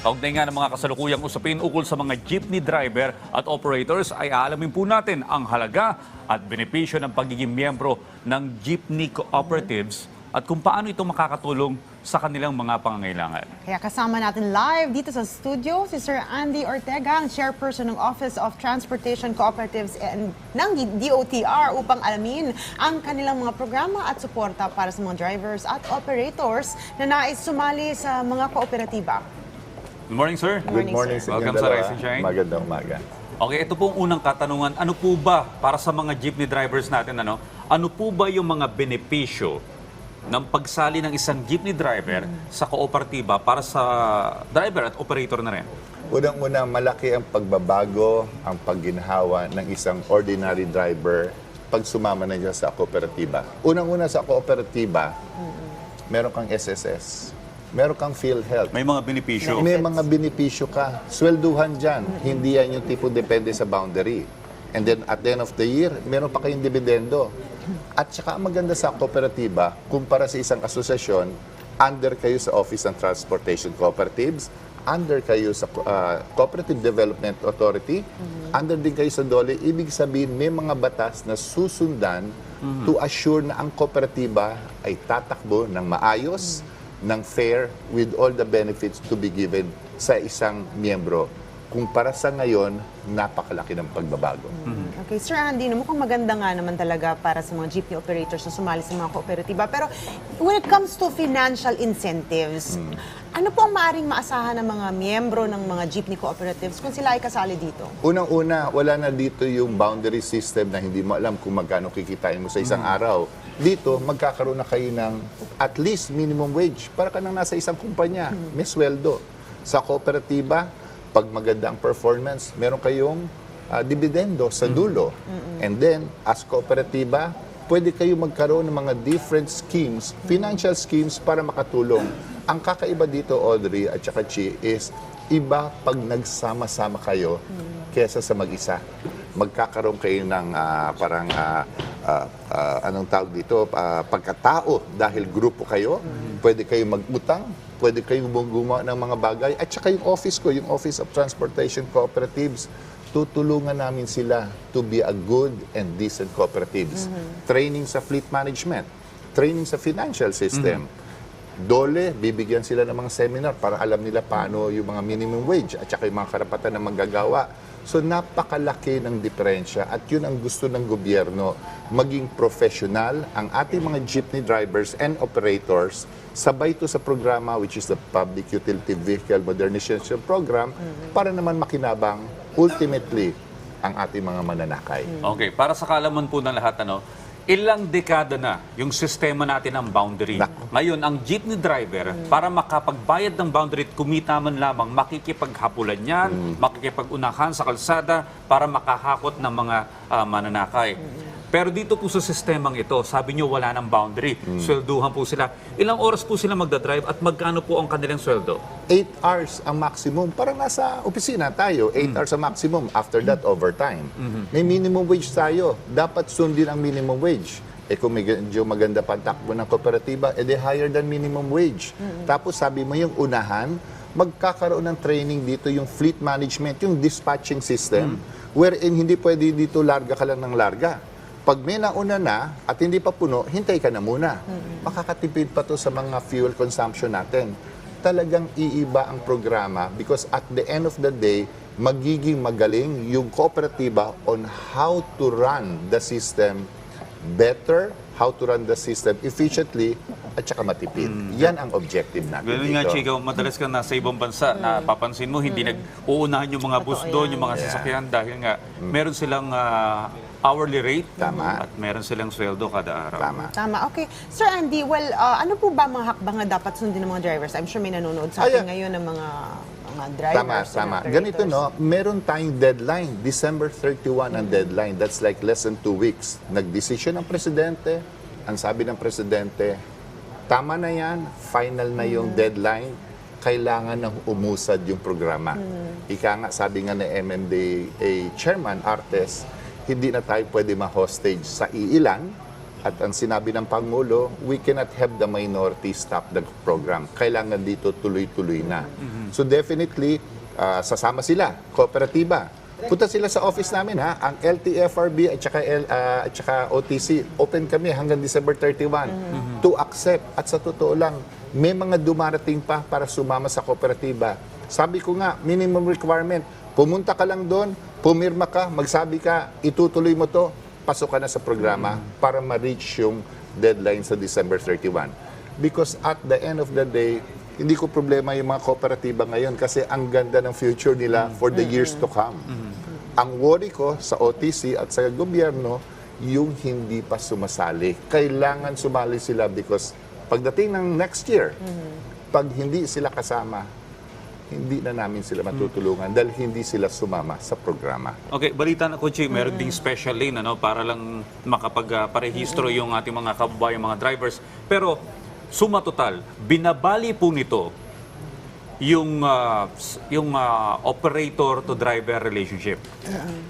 Kaugnay nga ng mga kasalukuyang usapin ukol sa mga jeepney driver at operators ay aalamin po natin ang halaga at benepisyo ng pagiging miyembro ng jeepney cooperatives at kung paano ito makakatulong sa kanilang mga pangangailangan. Kaya kasama natin live dito sa studio si Sir Andy Ortega, ang chairperson ng Office of Transportation Cooperatives and ng DOTR upang alamin ang kanilang mga programa at suporta para sa mga drivers at operators na nais sumali sa mga kooperatiba. Good morning, sir. Good morning sa Welcome sa. Rise and Shine. Magandang umaga. Okay, ito pong unang katanungan. Ano po ba para sa mga jeepney drivers natin ano? Ano po ba yung mga benepisyo ng pagsali ng isang jeepney driver sa kooperatiba para sa driver at operator na rin? Unang-una, malaki ang pagbabago, ang pagginhawa ng isang ordinary driver pag sumama na dyan sa kooperatiba. Unang-una sa kooperatiba, meron kang SSS, meron kang PhilHealth, May mga benepisyo. May mga benepisyo ka. Swelduhan dyan. Hindi yan yung tipo depende sa boundary. And then at the end of the year, meron pa kayong dividendo. At saka ang maganda sa kooperatiba, kumpara sa isang asosasyon, under kayo sa Office ng Transportation Cooperatives, under kayo sa uh, Cooperative Development Authority, under din kayo sa DOLE, ibig sabihin may mga batas na susundan to assure na ang kooperatiba ay tatakbo ng maayos, ng fair with all the benefits to be given sa isang miyembro. Kung para sa ngayon, napakalaki ng pagbabago. Okay, Sir Andy, mukhang maganda nga naman talaga para sa mga jeepney operators na sumali sa mga kooperatiba. Pero when it comes to financial incentives, ano po ang maaaring maasahan ng mga miyembro ng mga jeepney cooperatives kung sila ay kasali dito? Unang-una, wala na dito yung boundary system na hindi mo alam kung magkano kikitain mo sa isang araw. Dito, magkakaroon na kayo ng at least minimum wage. Para ka nang nasa isang kumpanya, may sweldo. Sa kooperatiba, pag maganda ang performance, meron kayong ah, dividendo sa dulo. And then, as kooperatiba, pwede kayo magkaroon ng mga different schemes, financial schemes para makatulong. Ang kakaiba dito, Audrey at saka Chi, is iba pag nagsama-sama kayo kesa sa mag-isa. Magkakaroon kayo ng ah, parang ah, ah, ah, anong tawag dito, ah, pagkatao dahil grupo kayo. Pwede kayo mag-utang, pwede kayong gumawa ng mga bagay. At saka yung office ko, yung Office of Transportation Cooperatives, tutulungan namin sila to be a good and decent cooperatives. Training sa fleet management, training sa financial system. Dole, bibigyan sila ng mga seminar para alam nila paano yung mga minimum wage at saka yung mga karapatan na manggagawa. So napakalaki ng diferensya at yun ang gusto ng gobyerno, maging professional ang ating mga jeepney drivers and operators sabay to sa programa which is the Public Utility Vehicle Modernization Program para naman makinabang ultimately ang ating mga mananakay. Okay, para sa kalaman po ng lahat, ano, ilang dekada na yung sistema natin ng boundary. Nako. Ngayon, ang jeepney driver, para makapagbayad ng boundary at kumita man lamang, makikipaghapulan yan, makikipag-unahan sa kalsada para makahakot ng mga ah, mananakay. Pero dito po sa sistemang ito, sabi nyo wala ng boundary. Swelduhan po sila. Ilang oras po sila magdadrive at magkano po ang kanilang sweldo? 8 hours ang maximum. Parang nasa opisina tayo, 8 hours ang maximum. After that, overtime. May minimum wage tayo. Dapat sundin ang minimum wage. Eh kung medyo maganda pa ang takbo ng kooperatiba, eh di higher than minimum wage. Tapos sabi mo yung unahan, magkakaroon ng training dito yung fleet management, yung dispatching system, wherein hindi pwede dito larga ka lang ng larga. Pag may nauna na at hindi pa puno, hintay ka na muna. Makakatipid pa to sa mga fuel consumption natin talagang iiba ang programa because at the end of the day, magiging magaling yung kooperatiba on how to run the system better, how to run the system efficiently, at saka matipid. Yan ang objective natin Ganun nga, dito. Chico, madalas ka nasa ibang bansa na papansin mo, hindi nag-uunahan yung mga bus doon, yung mga Yeah. sasakyan dahil nga meron silang ah, hourly rate Tama. at meron silang sweldo kada araw. Tama. Tama. Okay. Sir Andy, well, uh, ano po ba mga hakbang na dapat sundin ng mga drivers? I'm sure may nanonood sa atin Ay, ngayon ng mga mga drivers. Tama, tama. Ganito, no? Meron tayong deadline. December 31 ang deadline. That's like less than two weeks. Nagdesisyon ang presidente. Ang sabi ng presidente, tama na yan. Final na yung deadline. Kailangan na umusad yung programa. Ika nga, sabi nga ng MMDA Chairman Artes, hindi na tayo pwede ma-hostage sa iilan at ang sinabi ng Pangulo, we cannot have the minority stop the program. Kailangan dito tuloy-tuloy na. So definitely, ah, sasama sila, kooperatiba. Punta sila sa office namin ha, ang LTFRB at saka, L, ah, at saka OTC, open kami hanggang December 31 to accept. At sa totoo lang, may mga dumarating pa para sumama sa kooperatiba. Sabi ko nga, minimum requirement, pumunta ka lang doon, pumirma ka, magsabi ka, itutuloy mo to, pasok ka na sa programa para ma-reach yung deadline sa December 31. Because at the end of the day, hindi ko problema yung mga kooperatiba ngayon kasi ang ganda ng future nila for the years to come. Ang worry ko sa OTC at sa gobyerno, yung hindi pa sumasali. Kailangan sumali sila because pagdating ng next year, pag hindi sila kasama, hindi na namin sila matutulungan dahil hindi sila sumama sa programa. Okay, balita na Kuchi, meron ding special lane ano, para lang makapag-parehistro yung ating mga kababayan, mga drivers. Pero, suma total, binabali po nito yung s- yung ah, operator to driver relationship.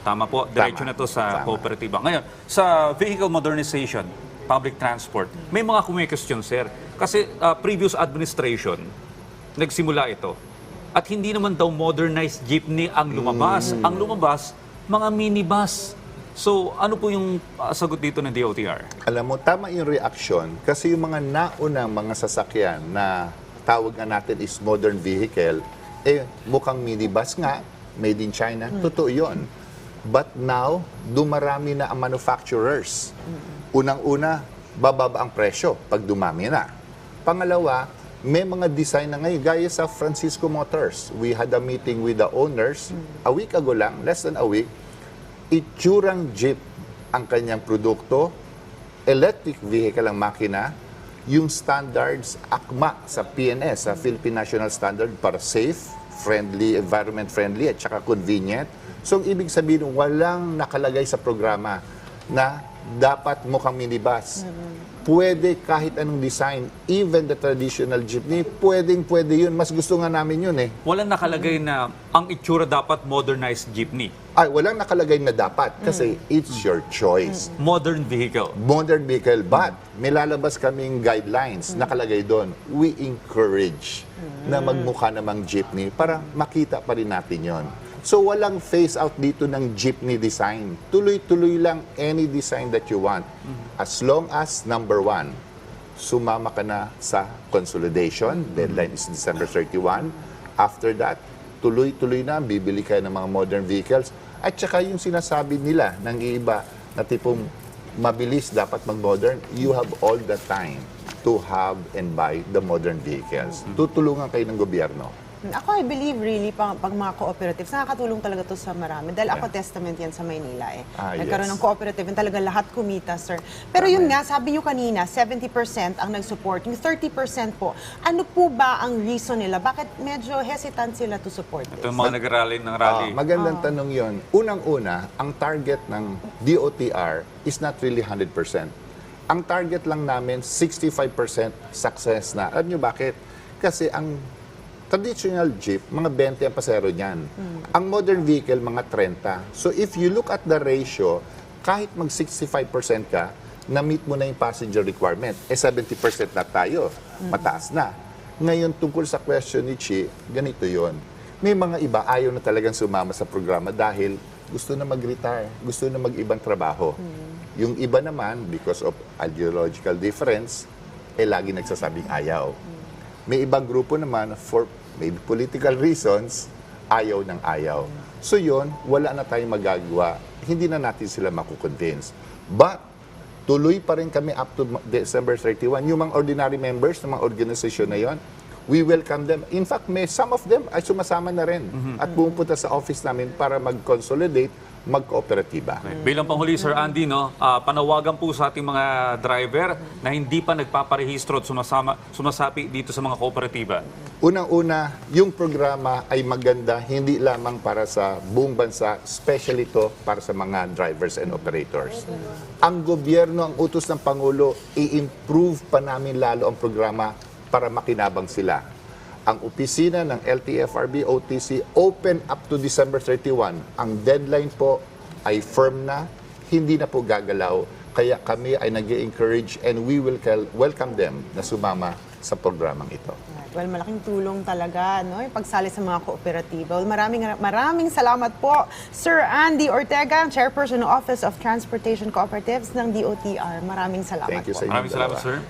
Tama po, diretso na to sa Tama. kooperatiba. Ngayon, sa vehicle modernization, public transport, may mga kumikestyon, sir. Kasi ah, previous administration, nagsimula ito. At hindi naman daw modernized jeepney ang lumabas. Ang lumabas, mga minibus. So, ano po yung ah, sagot dito ng DOTR? Alam mo, tama yung reaction kasi yung mga naunang mga sasakyan na tawag nga natin is modern vehicle, eh mukhang minibus nga, made in China, totoo yun. But now, dumarami na ang manufacturers. Unang-una, bababa ang presyo pag dumami na. Pangalawa, may mga design na ngayon, gaya sa Francisco Motors. We had a meeting with the owners a week ago lang, less than a week, itsurang jeep ang kanyang produkto, electric vehicle ang makina, yung standards akma sa PNS, sa Philippine National Standard para safe, friendly, environment friendly at saka convenient. So, ibig sabihin, walang nakalagay sa programa na dapat mukhang minibus. Pwede kahit anong design, even the traditional jeepney, pwedeng pwede yun. Mas gusto nga namin yun eh. Walang nakalagay na ang itsura dapat modernized jeepney. Ay, walang nakalagay na dapat kasi it's your choice. Modern vehicle. modern vehicle, but may lalabas kaming guidelines, nakalagay doon, we encourage na magmukha namang jeepney para makita pa rin natin yon. So walang phase out dito ng jeepney design. Tuloy-tuloy lang any design that you want. As long as, number one, sumama ka na sa consolidation. Deadline is December 31. After that, tuloy-tuloy na, bibili ka ng mga modern vehicles. At saka yung sinasabi nila ng iba na tipong mabilis dapat mag-modern, you have all the time to have and buy the modern vehicles. Tutulungan kayo ng gobyerno. Ako, I believe really, pag, pag mga cooperatives, nakakatulong talaga to sa marami. Dahil ako Yeah. testament yan sa Maynila eh. Ah, Nagkaroon yes. ng cooperative, yung talaga lahat kumita, sir. Pero yun nga, sabi nyo kanina, 70% ang nag-support. Yung 30% po, ano po ba ang reason nila? Bakit medyo hesitant sila to support Ito this? yung mga nag-rally ng rally. Ah, magandang tanong yon. Unang-una, ang target ng DOTR is not really 100%. Ang target lang namin, 65% success na. Alam nyo bakit? Kasi ang traditional jeep, mga 20 ang pasero niyan. Ang modern vehicle, mga 30. So if you look at the ratio, kahit mag 65% ka, na-meet mo na yung passenger requirement. Eh 70% na tayo. Mataas na. Ngayon, tungkol sa question ni Chi, ganito yon. May mga iba ayaw na talagang sumama sa programa dahil gusto na mag-retire, gusto na mag-ibang trabaho. Yung iba naman, because of ideological difference, eh lagi nagsasabing ayaw. May ibang grupo naman, for maybe political reasons, ayaw ng ayaw. So yun, wala na tayong magagawa. Hindi na natin sila makukonvince. But, tuloy pa rin kami up to December 31. Yung mga ordinary members ng mga organisasyon na yon, we welcome them. In fact, may some of them ay sumasama na rin at pumupunta sa office namin para mag-consolidate, mag-kooperatiba. Bilang panghuli, Sir Andy, no, ah, panawagan po sa ating mga driver na hindi pa nagpaparehistro at sumasama, sumasapi dito sa mga kooperatiba. Unang-una, yung programa ay maganda hindi lamang para sa buong bansa, especially to para sa mga drivers and operators. Ang gobyerno, ang utos ng Pangulo, i-improve pa namin lalo ang programa para makinabang sila. Ang opisina ng LTFRB OTC open up to December 31. Ang deadline po ay firm na, hindi na po gagalaw Kaya kami ay nag encourage and we will welcome them na sumama sa programang ito. Well, malaking tulong talaga, no? Yung pagsali sa mga kooperatiba. Well, maraming, maraming salamat po, Sir Andy Ortega, Chairperson ng Office of Transportation Cooperatives ng DOTR. Maraming salamat Thank you po. sa. Maraming salamat, sir.